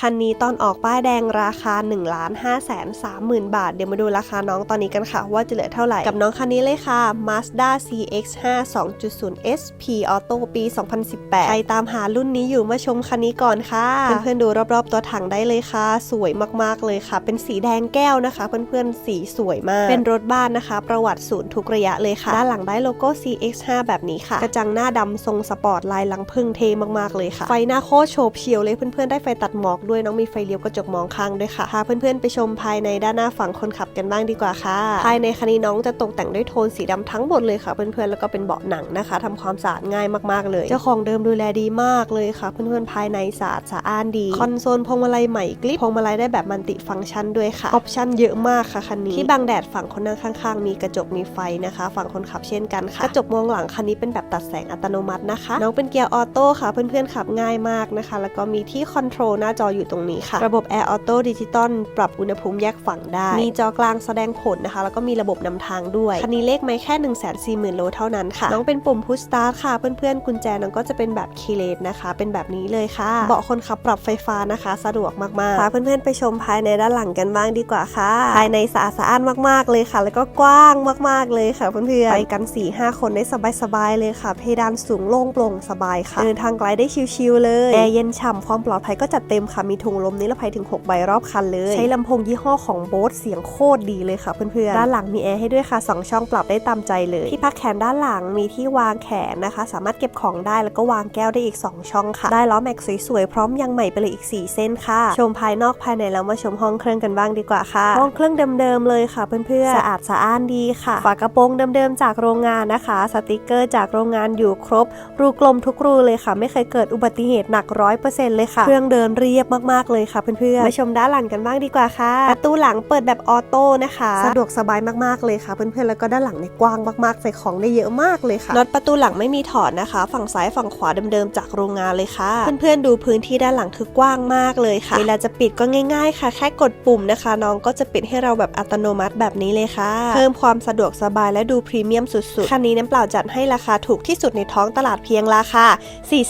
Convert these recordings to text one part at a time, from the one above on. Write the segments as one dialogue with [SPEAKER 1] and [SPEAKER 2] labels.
[SPEAKER 1] คันนี้ตอนออกป้ายแดงราคา1นึ่งล้านห้าแสนสามหมื่นบาท เดี๋ยวมาดูราคาน้องตอนนี้กันค่ะ ว่าจะเหลือเท่าไหร่ กับน้องคันนี้เลยค่ะ Mazda CX5 2.0 SP Auto ปี 2018 ใครตามหารุ่นนี้อยู่มาชมคันนี้ก่อนค่ะ เพื่อนๆดูรอบๆตัวถังได้เลยค่ะ สวยมากๆเลยค่ะ เป็นสีแดงแก้วนะคะ เพื่อนๆสีสวยมาก เป็นรถบ้านนะคะ ประวัติศูนย์ทุกระยะเลยค่ะ ด้านหลังได้โลโก้ CX5 แบบนี้ค่ะ กระจังหน้าดำทรงสปอร์ตลายลังพึ่งเทมากๆเลยค่ะ ไฟหน้าโคตรโฉบเฉียวเลยเพื่อนๆได้ไฟตัดหมอกด้วยน้องมีไฟเลี้ยวกระจกมองข้างด้วยค่ะพาเพื่อนๆไปชมภายในด้านหน้าฝั่งคนขับกันบ้างดีกว่าค่ะ ภายในคันนี้น้องจะตกแต่งด้วยโทนสีดำทั้งหมดเลยค่ะเพื่อนๆแล้วก็เป็นเบาะหนังนะคะทำความสะอาดง่ายมากๆเลย เจ้าของเดิมดูแลดีมากเลยค่ะ เพื่อนๆภายในสะอาดสะอ้านดีคอนโซลพวงมาลัยใหม่กลิปพวงมาลัยได้แบบมัลติฟังก์ชันด้วยค่ะออปชั่นเยอะมากค่ะคันนี้ที่บังแดดฝั่งคนนั่งข้างๆ มีกระจกมีไฟนะคะ ฝั่งคนขับเช่นกันค่ะกระจกมองหลังคันนี้เป็นแบบตัดแสงอัตโนมัตินะคะ น้องเป็นเกียร์ออโต้ค่ะเพื่อนๆขับง่ายมากนะคะ แล้วก็มีที่คอนโทรลหน้าจออยู่ตรงนี้ค่ะ ระบบแอร์ออโต้ดิจิตอลปรับอุณหภูมิแยกฝั่งได้ มีจอกลางแสดงผลนะคะ แล้วก็มีระบบนำทางด้วย คันนี้เลขไม่แค่ 1 4 0 0 0 0 โลเท่านั้นค่ะ น้องเป็นปุ่มพุชสตาร์ทค่ะ เพื่อนๆ กุญแจน้องก็จะเป็นแบบคีย์เลสนะคะ เป็นแบบนี้เลยค่ะ เบาะคนขับปรับไฟฟ้านะคะ สะดวกมากๆพาเพื่อนๆ ไปชมภายในด้านหลังกันบ้างดีกว่าค่ะ ภายในสะอาดสะอ้านมากๆเลยค่ะ แล้วก็กว้างมากๆเลยค่ะเพื่อนๆ ไปกัน 4-5 คนได้สบายๆเลยค่ะ เพดานสูงโล่งโปร่งสบายค่ะ เดินทางไกลได้ชิวๆเลย แอร์เย็นฉ่ำความปลอดภัยก็จัดเต็มค่ะมีถุงลมนิรภัยถึง 6 ใบรอบคันเลย ใช้ลำโพงยี่ห้อของโบสเสียงโคตรดีเลยค่ะเพื่อนๆ ด้านหลังมีแอร์ให้ด้วยค่ะ 2 ช่องปรับได้ตามใจเลย ที่พักแขนด้านหลังมีที่วางแขนนะคะ สามารถเก็บของได้แล้วก็วางแก้วได้อีก 2 ช่องค่ะ ได้ล้อแม็กสวยๆ พร้อมยางใหม่ไปเลยอีก 4 เส้นค่ะ ชมภายนอกภายในแล้วมาชมห้องเครื่องกันบ้างดีกว่าค่ะ ห้องเครื่องเดิมๆเลยค่ะเพื่อนๆ สะอาดสะอ้านดีค่ะ ฝากระโปรงเดิมๆจากโรงงานนะคะ สติกเกอร์จากโรงงานอยู่ครบ รูกลมทุกรูเลยค่ะ ไม่เคยเกิดอุบัติเหตุหนักร้อยเปอร์เซ็นต์เลยค่ะ เครื่องเดินเรียบมากๆเลยค่ะเพื่อนๆมาชมด้านหลังกันบ้างดีกว่าค่ะประตูหลังเปิดแบบออโต้นะคะสะดวกสบายมากๆเลยค่ะเพื่อนๆแล้วก็ด้านหลังในยกว้างมากๆใส่ของได้เยอะมากเลยค่ะน็อตประตูหลังไม่มีถอดนะคะ ฝั่งซ้ายฝั่งขวาเดิมๆจากโรงงานเลยค่ะ เพื่อนๆดูพื้นที่ด้านหลังคือกว้างมากเลยค่ะเวลาจะปิดก็ง่าย ๆ ค่ะ แค่กดปุ่มนะคะ น้องก็จะปิดให้เราแบบอัตโนมัติแบบนี้เลยค่ะ เพิ่มความสะดวกสบายและดูพรีเมียมสุดๆคันนี้น้ำเปล่าจัดให้ราคาถูกที่สุดในท้องตลาดเพียงราคา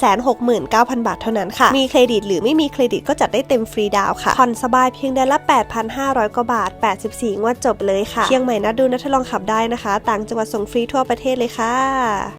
[SPEAKER 1] 469,000 บาทเท่านั้นค่ะ มีเครดิตหรือไม่มีเครดิตก็จัดได้เต็มฟรีดาวค่ะ ผ่อนสบายเพียงเดือนละ 8,500 กว่าบาท 84 งวดจบเลยค่ะ เชียงใหม่นะดูนะทดลองขับได้นะคะ ต่างจังหวัดส่งฟรีทั่วประเทศเลยค่ะ